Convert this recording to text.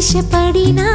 ఆశపడినా